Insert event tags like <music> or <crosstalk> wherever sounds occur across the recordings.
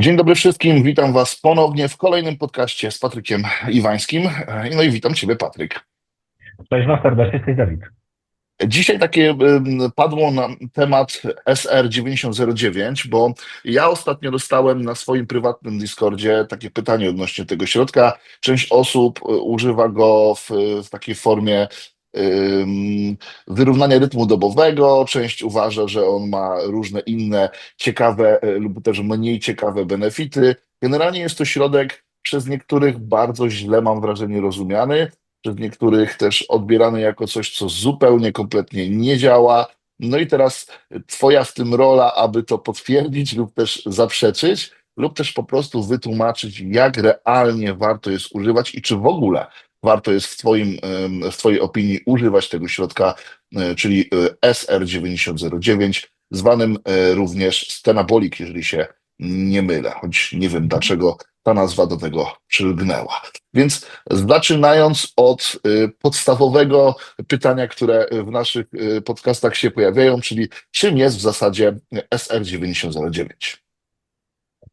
Dzień dobry wszystkim, witam Was ponownie w kolejnym podcaście z Patrykiem Iwańskim. No i witam Ciebie, Patryk. Cześć Was serdecznie, cześć Dawid. Dzisiaj takie padło na temat SR9009, bo ja ostatnio dostałem na swoim prywatnym Discordzie takie pytanie odnośnie tego środka. Część osób y, używa go w, w takiej formie wyrównania rytmu dobowego, część uważa, że on ma różne inne ciekawe y, lub też mniej ciekawe benefity. Generalnie jest to środek przez niektórych bardzo źle, mam wrażenie, rozumiany przez niektórych też odbierany jako coś, co zupełnie, kompletnie nie działa. No i teraz twoja w tym rola, aby to potwierdzić lub też zaprzeczyć, lub też po prostu wytłumaczyć, jak realnie warto jest używać i czy w ogóle warto jest w, twoim, w Twojej opinii używać tego środka, e, czyli e, SR9009, zwanym e, również Stenabolic, jeżeli się nie mylę, choć nie wiem dlaczego ta nazwa do tego przylgnęła. Więc zaczynając od y, podstawowego pytania, które w naszych y, podcastach się pojawiają, czyli czym jest w zasadzie SR9009?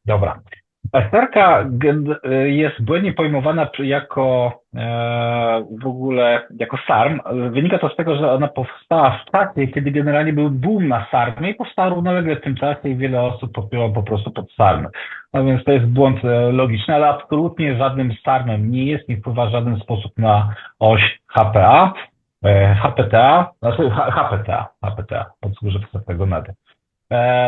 Dobra. Esterka gen- jest błędnie pojmowana jako e, w ogóle jako SARM. Wynika to z tego, że ona powstała w czasie, kiedy generalnie był boom na SARMie i powstała równolegle w tym czasie i wiele osób podpięło po prostu pod SARM. No więc to jest błąd e, logiczny, ale absolutnie żadnym SARMem nie jest, nie wpływa w żaden sposób na oś HPA, e, HPTA, znaczy HPTA, HPTA, odsłużę tego nady.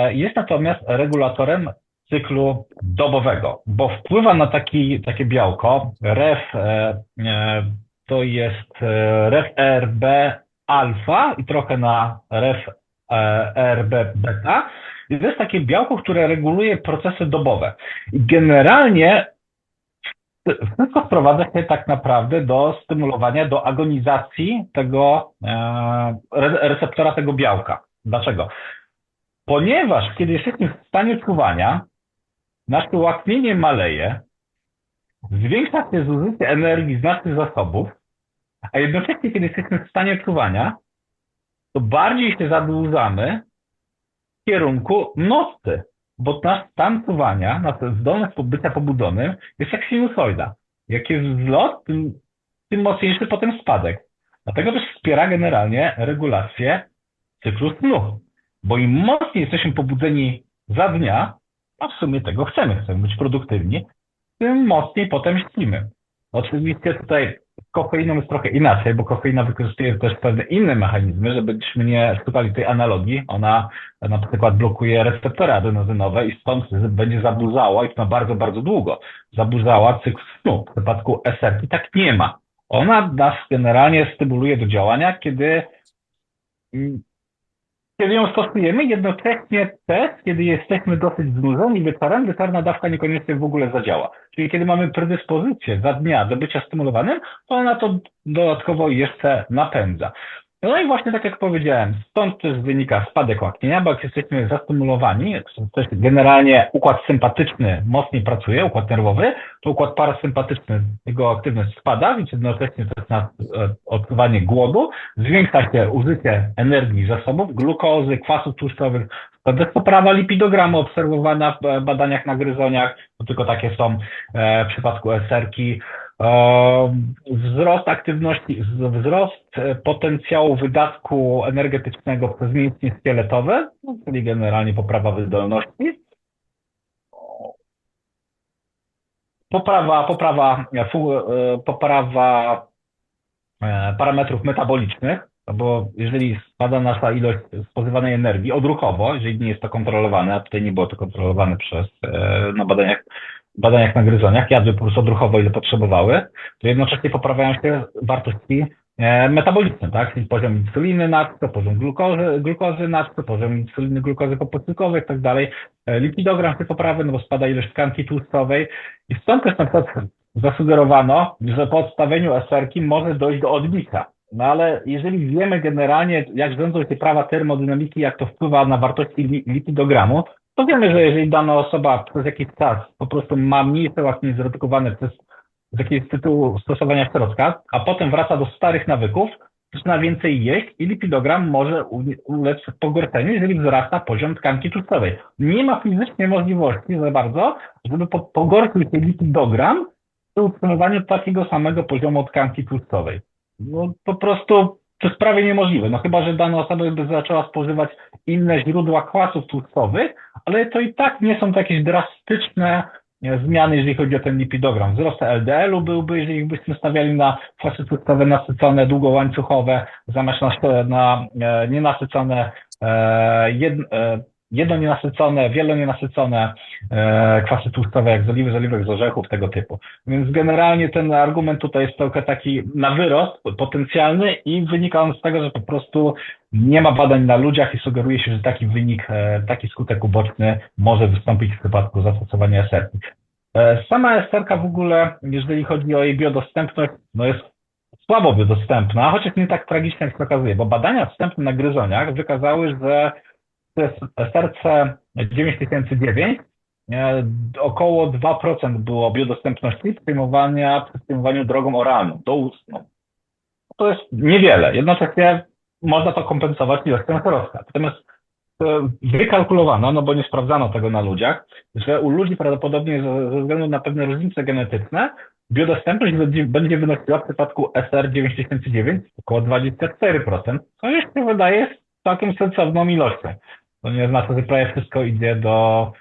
Jest natomiast regulatorem cyklu dobowego, bo wpływa na taki, takie białko. REF e, e, to jest e, REF RB alfa i trochę na REF RB beta. I to jest takie białko, które reguluje procesy dobowe. I generalnie wszystko sprowadza się tak naprawdę do stymulowania, do agonizacji tego re- receptora tego białka. Dlaczego? Ponieważ kiedy jesteśmy w stanie czuwania, nasze ułatwienie maleje, zwiększa się zużycie energii z naszych zasobów, a jednocześnie kiedy jesteśmy w stanie czuwania, to bardziej się zadłużamy w kierunku nocy, bo nasz stan czuwania, nasza zdolność bycia pobudzonym jest jak sinusoida. Jak jest wzlot, tym, tym mocniejszy potem spadek. Dlatego też wspiera generalnie regulację cyklu snu. Bo im mocniej jesteśmy pobudzeni za dnia, a w sumie tego chcemy, chcemy być produktywni, tym mocniej potem śpimy. Oczywiście tutaj z kofeiną jest trochę inaczej, bo kofeina wykorzystuje też pewne inne mechanizmy, żebyśmy nie szukali tej analogii. Ona na przykład blokuje receptory adenozynowe i stąd będzie zaburzała i to na bardzo, bardzo długo, zaburzała cykl snu. W przypadku SRT tak nie ma. Ona nas generalnie stymuluje do działania, kiedy kiedy ją stosujemy, jednocześnie też, kiedy jesteśmy dosyć znużeni wieczorem, wieczorna dawka niekoniecznie w ogóle zadziała. Czyli kiedy mamy predyspozycję za dnia do bycia stymulowanym, to ona to dodatkowo jeszcze napędza. No i właśnie tak jak powiedziałem, stąd też wynika spadek łaknienia, bo jak jesteśmy zastymulowani, generalnie układ sympatyczny mocniej pracuje, układ nerwowy, to układ parasympatyczny, jego aktywność spada, więc jednocześnie to jest na e, odczuwanie głodu, zwiększa się użycie energii zasobów, glukozy, kwasów tłuszczowych, to jest poprawa lipidogramu obserwowana w badaniach na gryzoniach, to tylko takie są e, w przypadku SR-ki. Wzrost aktywności, wzrost e, potencjału wydatku energetycznego przez mięśnie szkieletowe, no, czyli generalnie poprawa wydolności. Poprawa, poprawa, e, e, poprawa parametrów metabolicznych, no bo jeżeli spada nasza ilość spożywanej energii odruchowo, jeżeli nie jest to kontrolowane, a tutaj nie było to kontrolowane przez na badaniach, badaniach na gryzoniach, jadły po prostu odruchowo ile potrzebowały, to jednocześnie poprawiają się wartości e, metaboliczne, tak? Czyli poziom insuliny nadto, poziom glukozy, glukozy nadto, poziom insuliny, glukozy popocykowej i tak dalej. E, Lipidogram się poprawia, no bo spada ilość tkanki tłuszczowej i stąd też na przykład zasugerowano, że po odstawieniu SR-ki może dojść do odbicia. No ale jeżeli wiemy generalnie, jak rządzą się prawa termodynamiki, jak to wpływa na wartości li- lipidogramu, to wiemy, że jeżeli dana osoba przez jakiś czas po prostu ma mniejsze łaknienie zredukowane przez z jakiegoś tytułu stosowania środka, a potem wraca do starych nawyków, zaczyna więcej jeść i lipidogram może ulec pogorszeniu, jeżeli wzrasta poziom tkanki tłuszczowej. Nie ma fizycznie możliwości za bardzo, żeby po, pogorszył się lipidogram przy utrzymywaniu takiego samego poziomu tkanki tłuszczowej. No po prostu to jest prawie niemożliwe. No chyba, że dana osoba by zaczęła spożywać inne źródła kwasów tłuszczowych, ale to i tak nie są to jakieś drastyczne zmiany, jeżeli chodzi o ten lipidogram. Wzrost LDL-u byłby, jeżeli byśmy stawiali na kwasy tłuszczowe nasycone, długołańcuchowe, zamiast na, na e, nienasycone, e, jed, e, jednonienasycone, wielonienasycone e, kwasy tłuszczowe, jak z oliwy, z oliwek, z orzechów, tego typu. Więc generalnie ten argument tutaj jest trochę taki na wyrost potencjalny i wynika on z tego, że po prostu nie ma badań na ludziach i sugeruje się, że taki wynik, e, taki skutek uboczny może wystąpić w przypadku zastosowania SR. Sama SR w ogóle, jeżeli chodzi o jej biodostępność, no jest słabo biodostępna, chociaż nie tak tragicznie jak się okazuje, bo badania wstępne na gryzoniach wykazały, że to jest SRC 9009 e, około 2% było biodostępności przyjmowania przy przyjmowaniu drogą oralną, doustną. To jest niewiele. Jednocześnie można to kompensować ilością środka. Natomiast e, wykalkulowano, no bo nie sprawdzano tego na ludziach, że u ludzi prawdopodobnie ze, względu na pewne różnice genetyczne biodostępność będzie, wynosiła w przypadku SR 9009 około 24%, co się wydaje całkiem sensowną ilością. To nie znaczy, że prawie wszystko idzie do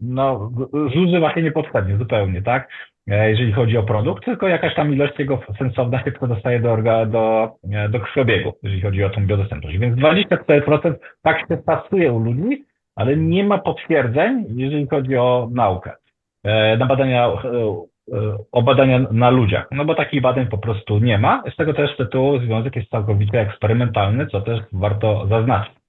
no, zużywa się niepotrzebnie zupełnie, tak? E, Jeżeli chodzi o produkt, tylko jakaś tam ilość jego sensowna się przedostaje do, do, e, do krwiobiegu, jeżeli chodzi o tą biodostępność. Więc 24% tak się stosuje u ludzi, ale nie ma potwierdzeń, jeżeli chodzi o naukę, e, na badania, o badania na ludziach. No bo takich badań po prostu nie ma. Z tego też tytułu związek jest całkowicie eksperymentalny, co też warto zaznaczyć.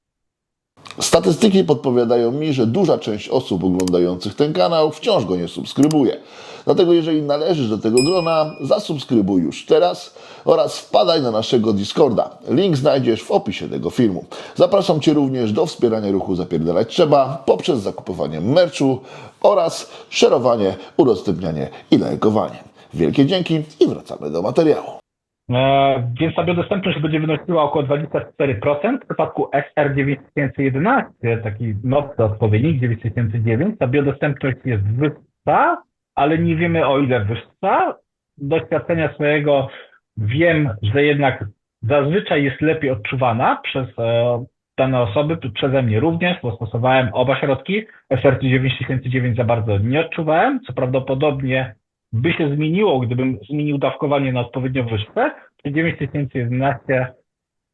Statystyki podpowiadają mi, że duża część osób oglądających ten kanał wciąż go nie subskrybuje. Dlatego jeżeli należysz do tego grona, zasubskrybuj już teraz oraz wpadaj na naszego Discorda. Link znajdziesz w opisie tego filmu. Zapraszam Cię również do wspierania ruchu Zapierdalać Trzeba poprzez zakupywanie merchu oraz szerowanie, udostępnianie i lajkowanie. Wielkie dzięki i wracamy do materiału. E, więc ta biodostępność będzie wynosiła około 24%. W przypadku SR 9011, taki nowszy odpowiednik 9009, ta biodostępność jest wyższa, ale nie wiemy o ile wyższa. Doświadczenia swojego wiem, że jednak zazwyczaj jest lepiej odczuwana przez e, dane osoby, przeze mnie również, bo stosowałem oba środki. SR 9009 za bardzo nie odczuwałem, co prawdopodobnie by się zmieniło, gdybym zmienił dawkowanie na odpowiednio wyższe, przy 9011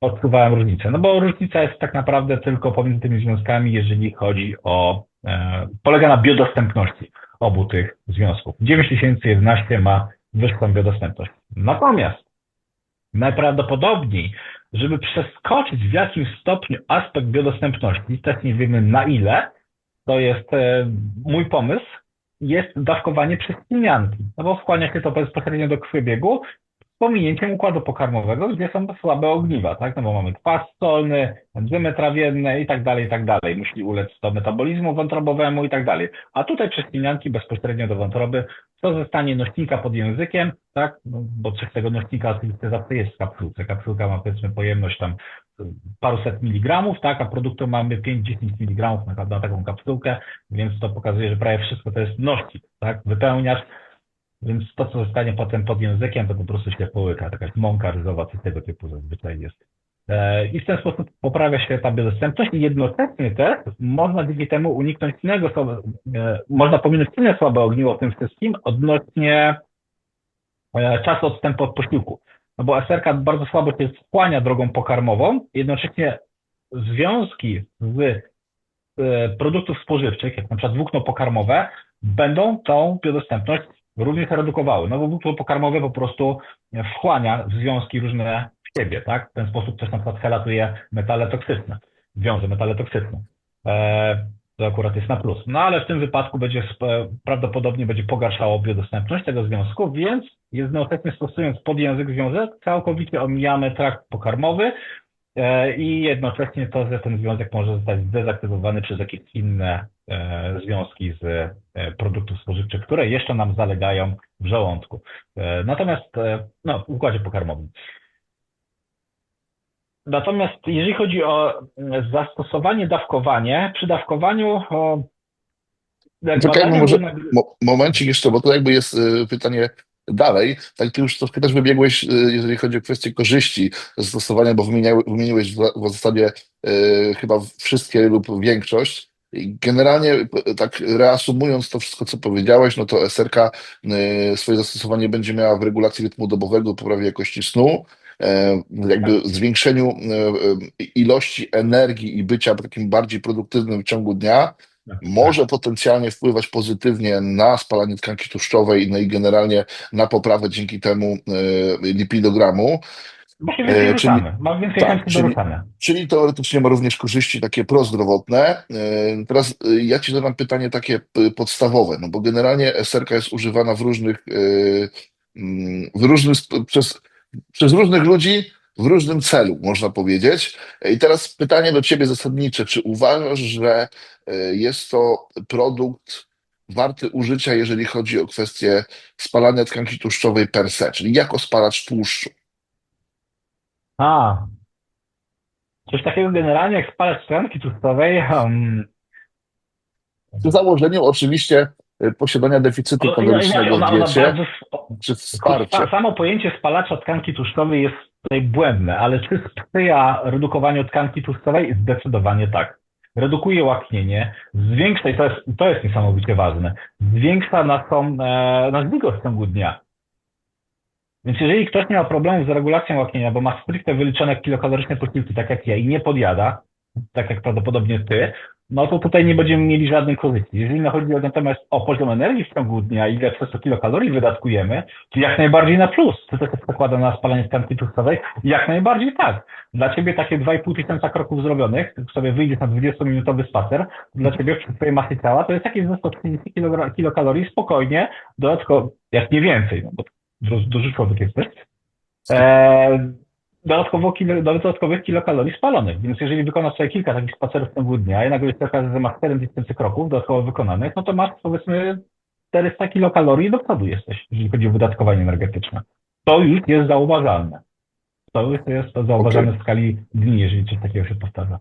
odczuwałem różnicę. No bo różnica jest tak naprawdę tylko pomiędzy tymi związkami, jeżeli chodzi o, e, polega na biodostępności obu tych związków. 9011 ma wyższą biodostępność. Natomiast najprawdopodobniej, żeby przeskoczyć w jakimś stopniu aspekt biodostępności, też nie wiemy na ile, to jest e, mój pomysł, jest dawkowanie przez ślinianki, no bo wchłania się to bezpośrednio do krwiobiegu z pominięciem układu pokarmowego, gdzie są słabe ogniwa, tak? No bo mamy kwas solny, enzymy trawienne i tak dalej, i tak dalej. Musi ulec to metabolizmu wątrobowemu i tak dalej. A tutaj przez bezpośrednio do wątroby, co zostanie nośnika pod językiem, tak? No, bo coś tego nośnika oczywiście zawsze jest w kapsułce. Kapsułka ma powiedzmy pojemność tam paruset miligramów, tak, a produktu mamy 5-10 miligramów na, na taką kapsułkę, więc to pokazuje, że prawie wszystko to jest nośnik, tak, wypełniasz, więc to, co zostanie potem pod językiem, to po prostu się połyka, taka mąka ryzowa, coś tego typu zazwyczaj jest. E, I w ten sposób poprawia się ta biodostępność i jednocześnie też można dzięki temu uniknąć innego, e, można pominąć inne słabe ogniwo w tym wszystkim odnośnie e, czasu odstępu od posiłku. No bo SRK bardzo słabo się wchłania drogą pokarmową, jednocześnie związki z produktów spożywczych, jak na przykład włókno pokarmowe, będą tą biodostępność również redukowały. No bo włókno pokarmowe po prostu wchłania związki różne w siebie, tak? W ten sposób też na przykład helatuje metale toksyczne, wiąże metale toksyczne. To akurat jest na plus. No ale w tym wypadku będzie prawdopodobnie będzie pogarszało biodostępność tego związku, więc jednocześnie stosując pod język związek, całkowicie omijamy trakt pokarmowy i jednocześnie to, że ten związek może zostać zdezaktywowany przez jakieś inne e, związki z e, produktów spożywczych, które jeszcze nam zalegają w żołądku. E, Natomiast e, no, w układzie pokarmowym. Natomiast jeżeli chodzi o e, zastosowanie, dawkowanie, przy dawkowaniu o jak Czekajmy badania może mo momencik jeszcze, bo to jakby jest y, pytanie dalej. Tak, ty już troszkę też wybiegłeś, y, jeżeli chodzi o kwestię korzyści zastosowania, bo wymieniłeś w, w zasadzie y, chyba wszystkie lub większość. Generalnie, tak reasumując to wszystko, co powiedziałeś, no to SRK y, swoje zastosowanie będzie miała w regulacji rytmu dobowego, poprawie jakości snu, e, jakby zwiększeniu e, e, ilości energii i bycia takim bardziej produktywnym w ciągu dnia, może potencjalnie wpływać pozytywnie na spalanie tkanki tłuszczowej, no i generalnie na poprawę dzięki temu lipidogramu. Właśnie więcej e, czyli- ruszamy. Ma więcej tak, chęci do czyli- ruszania. Czyli teoretycznie ma również korzyści takie prozdrowotne. E, Teraz e, ja Ci zadam pytanie takie podstawowe, no bo generalnie SRK jest używana w różnych, e, mm, w różnych przez, przez różnych ludzi w różnym celu, można powiedzieć. E, I teraz pytanie do Ciebie zasadnicze, czy uważasz, że e, jest to produkt warty użycia, jeżeli chodzi o kwestię spalania tkanki tłuszczowej per se, czyli jako spalacz tłuszczu? A. Coś takiego generalnie jak spalacz tkanki tłuszczowej. Um, Przy założeniu oczywiście y, posiadania deficytu ona- kalorycznego w diecie, czy Samo pojęcie spalacza tkanki tłuszczowej jest tutaj błędne, ale czy sprzyja redukowaniu tkanki tłuszczowej? Zdecydowanie tak. Redukuje łaknienie, zwiększa, i to jest, to jest niesamowicie ważne, zwiększa naszą, e, nasz wilgoć w ciągu dnia. Więc jeżeli ktoś nie ma problemu z regulacją łaknienia, bo ma stricte wyliczone kilokaloryczne posiłki, tak jak ja, i nie podjada, tak jak prawdopodobnie ty, no to tutaj nie będziemy mieli żadnych korzyści. Jeżeli chodzi natomiast o poziom energii w ciągu dnia, ile przez to kilokalorii wydatkujemy, to jak najbardziej na plus. Czy to się przekłada na spalanie tkanki tłuszczowej? Jak najbardziej tak. Dla ciebie takie 2,5 tysiąca kroków zrobionych, sobie wyjdziesz na 20-minutowy spacer, dla ciebie przy twojej masy ciała to jest jakieś wzrost o 30 kilogra- kilokalorii spokojnie, dodatkowo, jak nie więcej, no bo duży człowiek jesteś, e, dodatkowo kilo, dodatkowych kilokalorii spalonych. Więc jeżeli wykonasz sobie kilka takich spacerów w ciągu dnia i nagle się okaże, że masz 7 tysięcy kroków dodatkowo wykonanych, no to masz powiedzmy 400 kilokalorii do przodu jesteś, jeżeli chodzi o wydatkowanie energetyczne. To już jest zauważalne. To już jest zauważalne w skali dni, jeżeli coś takiego się powtarza.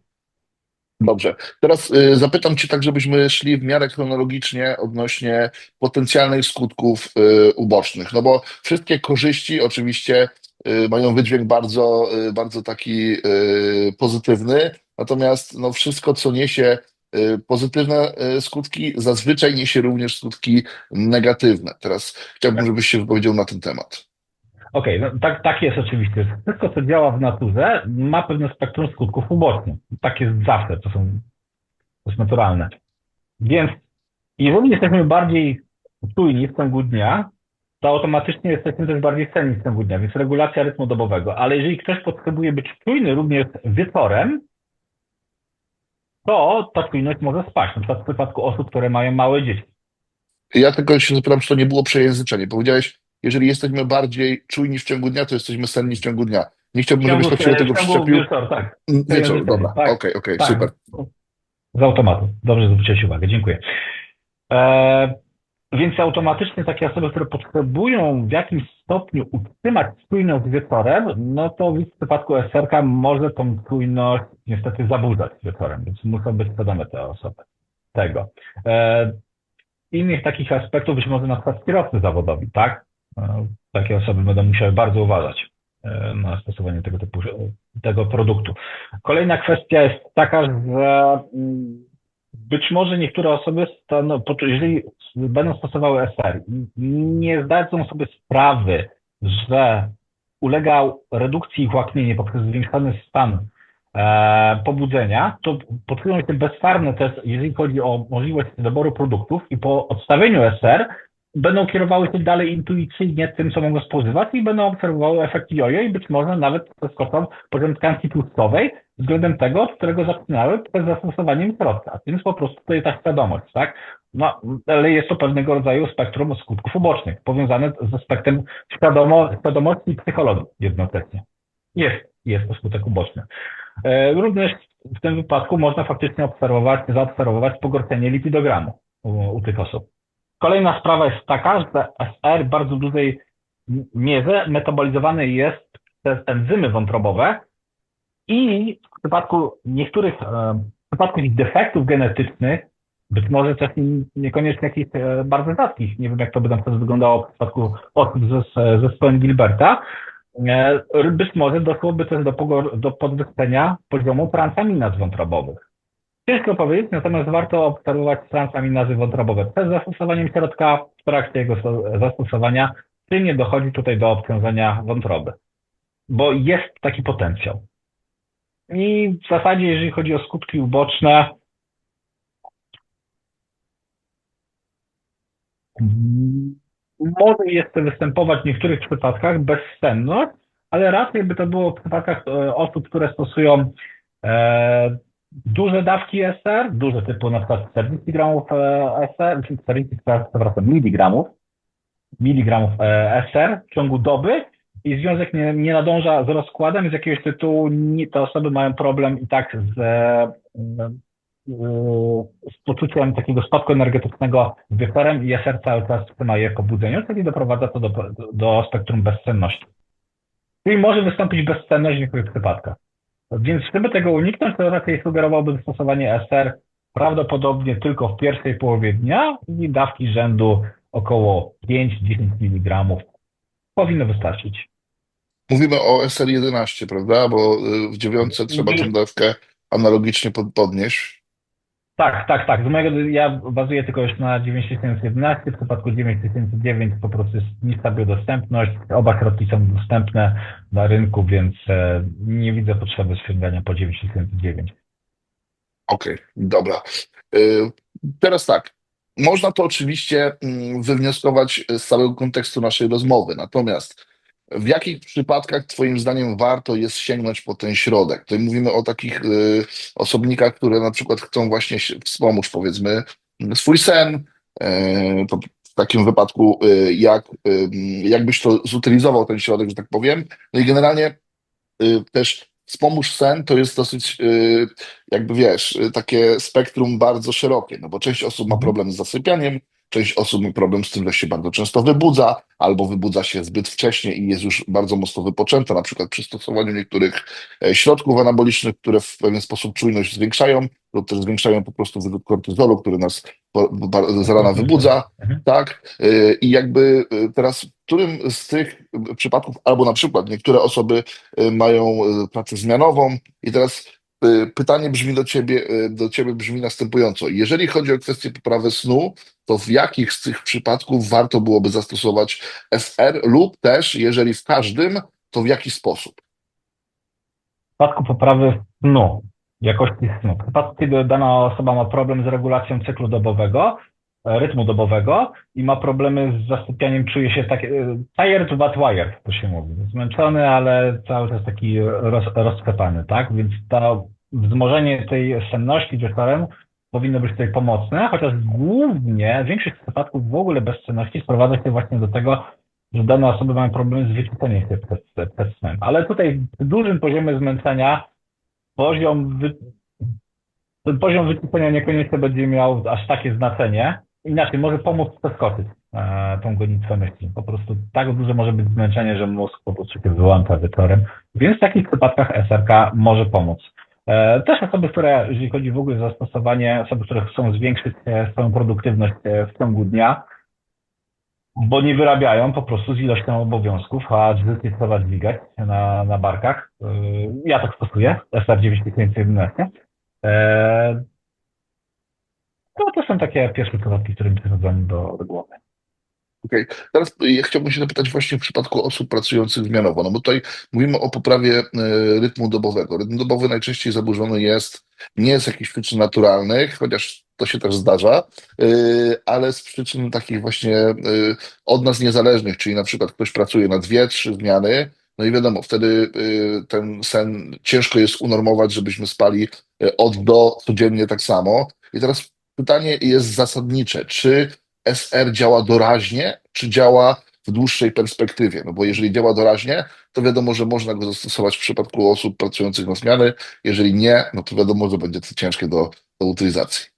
Dobrze. Teraz y, zapytam Cię tak, żebyśmy szli w miarę chronologicznie odnośnie potencjalnych skutków y, ubocznych. No bo wszystkie korzyści oczywiście y, mają wydźwięk bardzo, bardzo taki pozytywny, natomiast no, wszystko, co niesie pozytywne skutki, zazwyczaj niesie również skutki negatywne. Teraz chciałbym, żebyś się wypowiedział na ten temat. Okej, no tak, tak jest oczywiście. Wszystko, co działa w naturze, ma pewne spektrum skutków ubocznych. Tak jest zawsze, to są to jest naturalne. Więc jeżeli jesteśmy bardziej czujni w ciągu dnia, to automatycznie jesteśmy też bardziej cenni w ciągu dnia, więc regulacja rytmu dobowego. Ale jeżeli ktoś potrzebuje być czujny również wieczorem, to ta czujność może spaść. Na przykład w przypadku osób, które mają małe dzieci. Ja tylko się zapytam, czy to nie było przejęzyczenie. Powiedziałeś, jesteśmy bardziej czujni w ciągu dnia, to jesteśmy senni w ciągu dnia. Nie chciałbym, żebyś tak się do tego przyczepił. tak. Mm, Wieczór, językiem, dobra, tak, okej, okej, tak. super. Z automatu. Dobrze, zwróciłeś uwagę. Dziękuję. E, więc automatycznie takie osoby, które potrzebują w jakimś stopniu utrzymać spójność wieczorem, no to w przypadku SRK może tą spójność niestety zaburzać wieczorem, więc muszą być świadome te osoby tego. E, innych takich aspektów być może na przykład kierowcy zawodowi, tak? Takie osoby będą musiały bardzo uważać e, na stosowanie tego typu tego produktu. Kolejna kwestia jest taka, że mm, być może niektóre osoby, jeżeli będą stosowały SR, nie zdadzą sobie sprawy, że ulega redukcji ich łaknienie poprzez zwiększony stan e, pobudzenia, to poczują się bezfarne też, jeżeli chodzi o możliwość doboru produktów i po odstawieniu SR będą kierowały się dalej intuicyjnie tym, co mogą spożywać i będą obserwowały efekt jojo i być może nawet przeskoczą poziom tkanki tłuszczowej względem tego, od którego zaczynały przed zastosowaniem środka. Więc po prostu to jest ta świadomość, tak? No, ale jest to pewnego rodzaju spektrum skutków ubocznych, powiązane z aspektem świadomo, świadomości i psychologii jednocześnie. Jest, jest to skutek uboczny. E, Również w tym wypadku można faktycznie obserwować, zaobserwować pogorszenie lipidogramu u, u tych osób. Kolejna sprawa jest taka, że SR w bardzo dużej mierze metabolizowany jest przez enzymy wątrobowe i w przypadku niektórych, e, w przypadku defektów genetycznych, być może też niekoniecznie jakichś e, bardzo rzadkich, nie wiem jak to by na przykład wyglądało w przypadku osób ze, zespołem Gilberta, e, być może doszłoby też do, do podwyższenia poziomu transaminaz wątrobowych. Ciężko powiedzieć, natomiast warto obserwować transaminazy wątrobowe przed zastosowaniem środka, w trakcie jego sto- zastosowania, czy nie dochodzi tutaj do obciążenia wątroby. Bo jest taki potencjał. I w zasadzie, jeżeli chodzi o skutki uboczne, może jeszcze występować w niektórych przypadkach bezsenność, ale raczej by to było w przypadkach e, osób, które stosują e, duże dawki SR, duże typu na przykład 40 gramów e, SR, czy 40, przepraszam, miligramów, miligramów e, SR w ciągu doby i związek nie, nie nadąża z rozkładem, z jakiegoś tytułu nie, te osoby mają problem i tak z, e, z poczuciem takiego spadku energetycznego wieczorem i SR cały czas je jako budzeniu, czyli doprowadza to do, do spektrum bezsenności. Czyli może wystąpić bezsenność w niektórych przypadkach. Więc żeby tego uniknąć, to raczej sugerowałbym stosowanie SR prawdopodobnie tylko w pierwszej połowie dnia i dawki rzędu około 5-10 mg powinno wystarczyć. Mówimy o SR11, prawda? Bo y, w dziewiątce trzeba tę dawkę analogicznie pod- podnieść. Tak, tak, tak. Z mojego, ja bazuję tylko już na 9011. W przypadku 9009 po prostu jest niska biodostępność. Oba środki są dostępne na rynku, więc e, nie widzę potrzeby sięgania po 9009. Okej, dobra. Y, Teraz tak. Można to oczywiście mm, wywnioskować z całego kontekstu naszej rozmowy. Natomiast w jakich przypadkach Twoim zdaniem warto jest sięgnąć po ten środek? Tutaj mówimy o takich y, osobnikach, które na przykład chcą właśnie wspomóc, powiedzmy, swój sen. Y, to w takim wypadku, y, jak, y, jakbyś to zutylizował ten środek, że tak powiem. No i generalnie y, też wspomóż sen to jest dosyć, y, jakby wiesz, y, takie spektrum bardzo szerokie, no bo część osób ma Mhm. problem z zasypianiem, część osób ma problem z tym, że się bardzo często wybudza, albo wybudza się zbyt wcześnie i jest już bardzo mocno wypoczęta, na przykład przy stosowaniu niektórych e, środków anabolicznych, które w pewien sposób czujność zwiększają, lub też zwiększają po prostu wyrzut kortyzolu, który nas z rana wybudza, Mhm. tak? Y, I jakby y, teraz w którym z tych przypadków, albo na przykład niektóre osoby mają pracę zmianową i teraz pytanie brzmi do ciebie, y, do ciebie brzmi następująco. Jeżeli chodzi o kwestię poprawy snu, to w jakich z tych przypadków warto byłoby zastosować SR lub też, jeżeli w każdym, to w jaki sposób? W przypadku poprawy snu, jakości snu, w przypadku, kiedy dana osoba ma problem z regulacją cyklu dobowego, rytmu dobowego i ma problemy z zasypianiem, czuje się tak, e, tired but wired, to się mówi. Zmęczony, ale cały czas taki roz, rozklepany, tak? Więc to wzmożenie tej senności wieczorem powinno być tutaj pomocne, chociaż głównie większość przypadków w ogóle bezsenności sprowadza się właśnie do tego, że dane osoby mają problemy z wyciszeniem się przed, przed snem. Ale tutaj w dużym poziomie zmęczenia poziom, wy... poziom wyciszenia niekoniecznie będzie miał aż takie znaczenie. Inaczej, może pomóc przeskoczyć e, tą gonitwę myśli. Po prostu tak duże może być zmęczenie, że mózg po prostu się wyłącza wieczorem. Więc w takich przypadkach SRK może pomóc. E, też osoby, które, jeżeli chodzi w ogóle o zastosowanie, osoby, które chcą zwiększyć e, swoją produktywność w ciągu dnia, bo nie wyrabiają po prostu z ilością obowiązków, a życie trzeba dźwigać na, na barkach. Ja tak stosuję, SR911. No to są takie pierwsze przypadki, które mi przychodzą do, do głowy. Okej, Teraz ja chciałbym się zapytać właśnie w przypadku osób pracujących zmianowo, no bo tutaj mówimy o poprawie e, rytmu dobowego. Rytm dobowy najczęściej zaburzony jest nie z jakichś przyczyn naturalnych, chociaż to się też zdarza, e, ale z przyczyn takich właśnie e, od nas niezależnych, czyli na przykład ktoś pracuje na dwie, trzy zmiany, no i wiadomo, wtedy ten sen ciężko jest unormować, żebyśmy spali od do codziennie tak samo. I teraz pytanie jest zasadnicze, czy SR działa doraźnie, czy działa w dłuższej perspektywie. No bo jeżeli działa doraźnie, to wiadomo, że można go zastosować w przypadku osób pracujących na zmiany. Jeżeli nie, no to wiadomo, że będzie to ciężkie do, do utylizacji.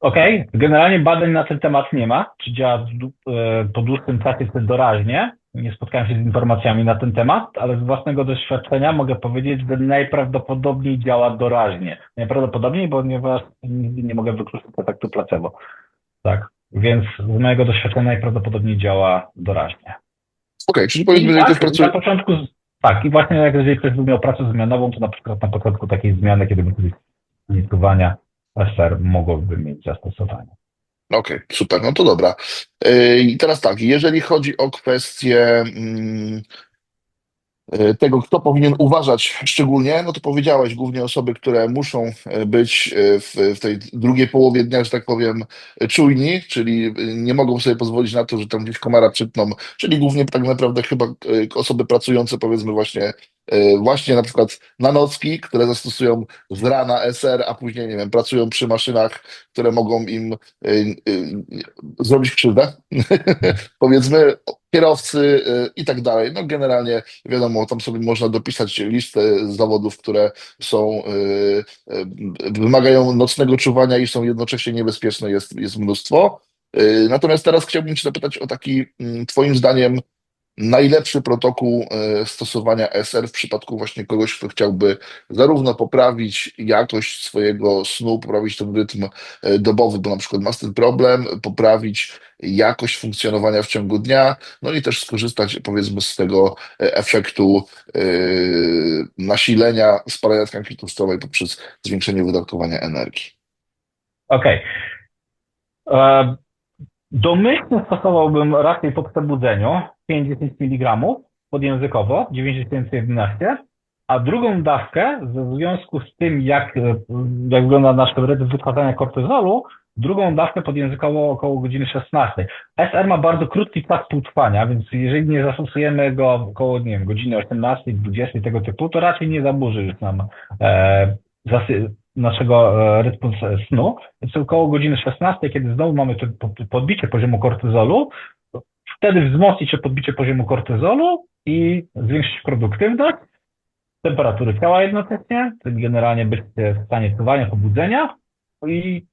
Okej, generalnie badań na ten temat nie ma. Czy działa e, po dłuższym czasie doraźnie? Nie spotkałem się z informacjami na ten temat, ale z własnego doświadczenia mogę powiedzieć, że najprawdopodobniej działa doraźnie. Najprawdopodobniej, ponieważ nigdy nie mogę wykluczyć efektu placebo. Tak, więc z mojego doświadczenia najprawdopodobniej działa doraźnie. Okej, czyli powiedzmy, że ktoś tak, pracuje. na początku, tak, i właśnie jak jeżeli ktoś by miał pracę zmianową, to na przykład na początku takiej zmiany, kiedy by kiedyś zinitowania SR mogłoby mieć zastosowanie. Okej, super, no to dobra. Yy, I teraz tak, jeżeli chodzi o kwestię mm, yy, tego, kto powinien uważać szczególnie, no to powiedziałeś głównie osoby, które muszą yy, być w, w tej drugiej połowie dnia, że tak powiem, czujni, czyli nie mogą sobie pozwolić na to, że tam gdzieś komara przytną, czyli głównie tak naprawdę chyba osoby pracujące powiedzmy właśnie właśnie na przykład na nocki, które zastosują z rana SR, a później, nie wiem, pracują przy maszynach, które mogą im y, y, zrobić krzywdę, <laughs> powiedzmy, kierowcy i tak dalej. No generalnie wiadomo, tam sobie można dopisać listę zawodów, które są, wymagają nocnego czuwania i są jednocześnie niebezpieczne, jest, jest mnóstwo. Natomiast teraz chciałbym Cię zapytać o taki, mm, Twoim zdaniem, najlepszy protokół e, stosowania SR w przypadku właśnie kogoś, kto chciałby zarówno poprawić jakość swojego snu, poprawić ten rytm e, dobowy, bo na przykład ma z tym problem, poprawić jakość funkcjonowania w ciągu dnia, no i też skorzystać powiedzmy z tego e, efektu e, nasilenia spalania tkanki tłuszczowej poprzez zwiększenie wydatkowania energii. Okej. E, Domyślnie stosowałbym raczej po przebudzeniu 5-10 mg podjęzykowo, 9011, a drugą dawkę w związku z tym, jak, e, jak wygląda nasz rytm wytwarzania kortyzolu, drugą dawkę podjęzykowo około godziny 16. SR ma bardzo krótki czas półtrwania, więc jeżeli nie zastosujemy go około, nie wiem, godziny 18, 20 tego typu, to raczej nie zaburzy już nam e, zasy, naszego e, rytmu snu. Więc około godziny 16, kiedy znowu mamy to po- podbicie poziomu kortyzolu, wtedy wzmocnić się podbicie poziomu kortyzolu i zwiększyć produktywność, temperatury ciała jednocześnie, czyli generalnie być w stanie czuwania, pobudzenia i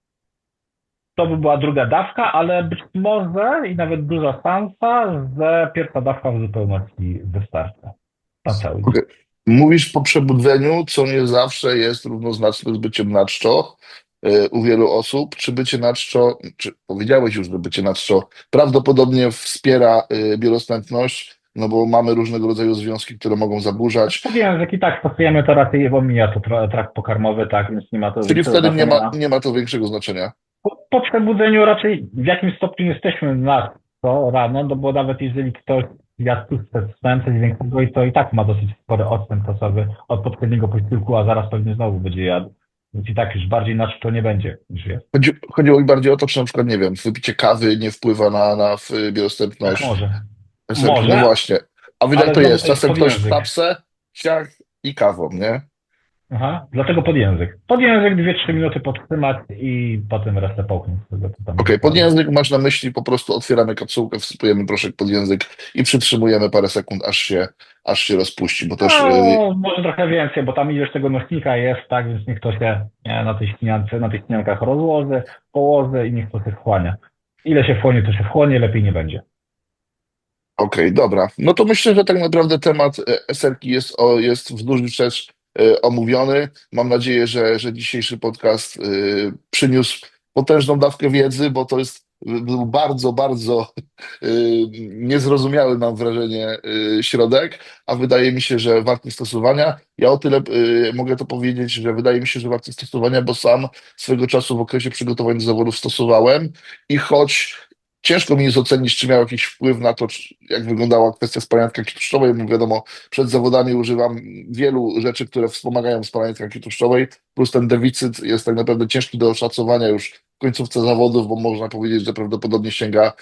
to by była druga dawka, ale być może i nawet duża szansa, że pierwsza dawka w zupełności wystarczy na cały. Okej. Mówisz po przebudzeniu, co nie zawsze jest równoznaczne z byciem na czczo e, u wielu osób. Czy bycie na czczo, czy powiedziałeś już, że bycie na czczo prawdopodobnie wspiera e, bioroztępność, no bo mamy różnego rodzaju związki, które mogą zaburzać. Mówiłem, że i tak stosujemy to raczej, bo mija to tra- trakt pokarmowy, tak, więc nie ma to Czyli wtedy nie ma, nie ma to większego znaczenia. Po, po przebudzeniu raczej w jakimś stopniu jesteśmy na to rano, no bo nawet jeżeli ktoś jadł tłuste snem coś większego i to i tak ma dosyć spory odstęp czasowy od poprzedniego posiłku, a zaraz pewnie znowu będzie jadł. Więc i tak już bardziej na to nie będzie niż jest. Chodzi, chodziło mi bardziej o to, czy na przykład, nie wiem, wypicie kawy nie wpływa na, na w- Tak może. SRP. może, No właśnie. A widać to jest. Czasem ktoś tapse, ciach i kawą, nie? Aha, dlatego pod język. Pod język 2-3 minuty podtrzymać i potem resztę połknąć. Okej, jest. pod język masz na myśli, po prostu otwieramy kapsułkę, wsypujemy proszek pod język i przytrzymujemy parę sekund, aż się, aż się rozpuści, bo też... No, może trochę więcej, bo tam ilość tego nośnika jest, tak, więc niech to się e, na tej śniance, na tych śniankach rozłoży, położy i niech to się wchłania. Ile się wchłonie, to się wchłonie, lepiej nie będzie. Okej, dobra. No to myślę, że tak naprawdę temat e, SR-ki jest, o, jest w dużym e, omówiony. Mam nadzieję, że, że dzisiejszy podcast e, przyniósł potężną dawkę wiedzy, bo to jest był bardzo, bardzo niezrozumiały, mam wrażenie, środek, a wydaje mi się, że warty stosowania. Ja o tyle mogę to powiedzieć, że wydaje mi się, że warty stosowania, bo sam swego czasu w okresie przygotowań do zawodów stosowałem i choć Ciężko mi jest ocenić, czy miał jakiś wpływ na to, jak wyglądała kwestia spalania tkanki tłuszczowej, bo wiadomo, przed zawodami używam wielu rzeczy, które wspomagają spalanie tkanki tłuszczowej, plus ten deficyt jest tak naprawdę ciężki do oszacowania już w końcówce zawodów, bo można powiedzieć, że prawdopodobnie sięga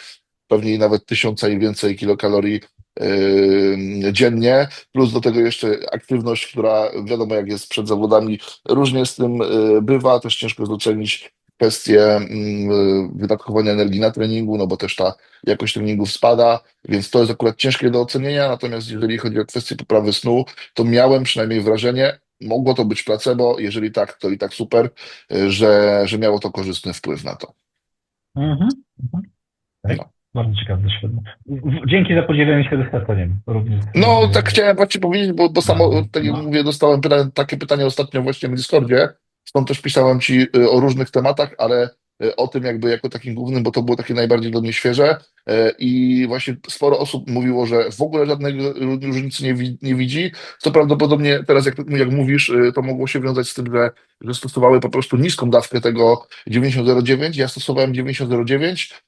pewnie nawet tysiąca i więcej kilokalorii yy, dziennie, plus do tego jeszcze aktywność, która wiadomo jak jest przed zawodami, różnie z tym yy, bywa, też ciężko jest docenić kwestie mm, wydatkowania energii na treningu, no bo też ta jakość treningów spada, więc to jest akurat ciężkie do ocenienia. Natomiast jeżeli chodzi o kwestię poprawy snu, to miałem przynajmniej wrażenie, mogło to być placebo, jeżeli tak, to i tak super, y, że, że miało to korzystny wpływ na to. Mhm. mhm. Tak. No. Bardzo ciekawe doświadczenie. W- Dzięki za podzielenie się doświadczeniem. Również. No, tak chciałem właśnie powiedzieć, bo, bo samo, No, tak jak no. mówię, dostałem pytanie, takie pytanie ostatnio właśnie na Discordzie, stąd też pisałem ci y, o różnych tematach, ale y, o tym jakby jako takim głównym, bo to było takie najbardziej dla mnie świeże. Y, i właśnie sporo osób mówiło, że w ogóle żadnej ró- różnicy nie, nie widzi, co prawdopodobnie teraz jak, jak mówisz, to mogło się wiązać z tym, że, że stosowały po prostu niską dawkę tego 9009, ja stosowałem 9009, Yy,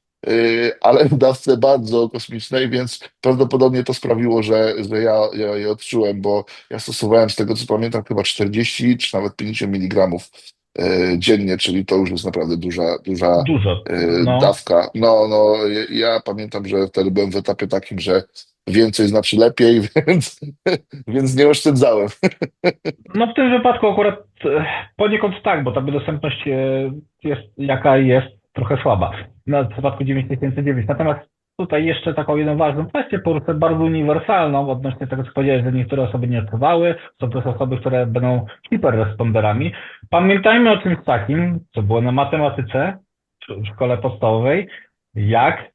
ale w dawce bardzo kosmicznej, więc prawdopodobnie to sprawiło, że, że ja, ja je odczułem, bo ja stosowałem z tego co pamiętam chyba 40 czy nawet 50 mg yy, dziennie, czyli to już jest naprawdę duża, duża Dużo. yy, No. dawka. No, no, ja, ja pamiętam, że wtedy byłem w etapie takim, że więcej znaczy lepiej, <laughs> więc, więc nie oszczędzałem. <laughs> No w tym wypadku akurat e, poniekąd tak, bo ta dostępność e, jest jaka jest trochę słaba. Na przypadku 9009. Natomiast tutaj jeszcze taką jedną ważną kwestię poruszę bardzo uniwersalną odnośnie tego, co powiedziałeś, że niektóre osoby nie odczuwały, są też osoby, które będą hiperresponderami. Pamiętajmy o czymś takim, co było na matematyce w szkole podstawowej, jak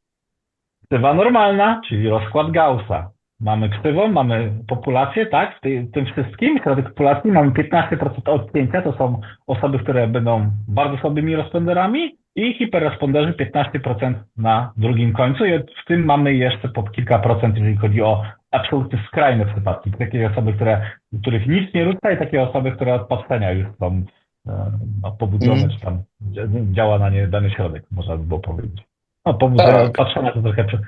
krzywa normalna, czyli rozkład Gaussa. Mamy krzywą, mamy populację, tak? W tej, tym wszystkim, środek populacji, mamy 15% odcięcia, to są osoby, które będą bardzo słabymi responderami i hiperresponderzy 15% na drugim końcu i w tym mamy jeszcze pod kilka procent, jeżeli chodzi o absolutnie skrajne przypadki. Takie osoby, które, których nic nie rusza i takie osoby, które od patrzenia już są e, no, pobudzone, Mhm. czy tam dzia- działa na nie dany środek, można by było powiedzieć. No, pobudzone, Tak. patrzenia to trochę przy-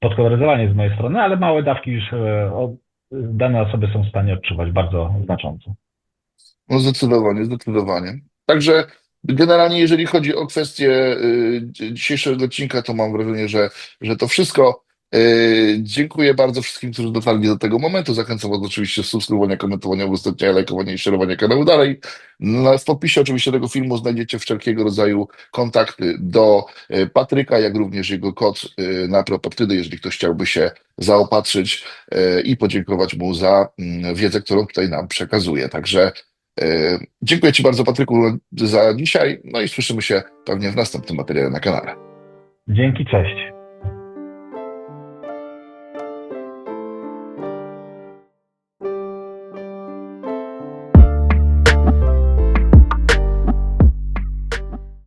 podkoloryzowanie z mojej strony, ale małe dawki już e, dane osoby są w stanie odczuwać bardzo znacząco. No zdecydowanie, zdecydowanie. Także generalnie, jeżeli chodzi o kwestię y, dzi- dzisiejszego odcinka, to mam wrażenie, że, że to wszystko. Y, Dziękuję bardzo wszystkim, którzy dotarli do tego momentu. Zachęcam Was oczywiście do subskrybowania, komentowania, udostępniania, lajkowania i szerowania kanału dalej. W opisie oczywiście tego filmu znajdziecie wszelkiego rodzaju kontakty do y, Patryka, jak również jego kod y, na propeptydy, jeżeli ktoś chciałby się zaopatrzyć i podziękować mu za mm, wiedzę, którą tutaj nam przekazuje. Także E, Dziękuję Ci bardzo, Patryku, za dzisiaj. No i słyszymy się pewnie w następnym materiale na kanale. Dzięki, cześć.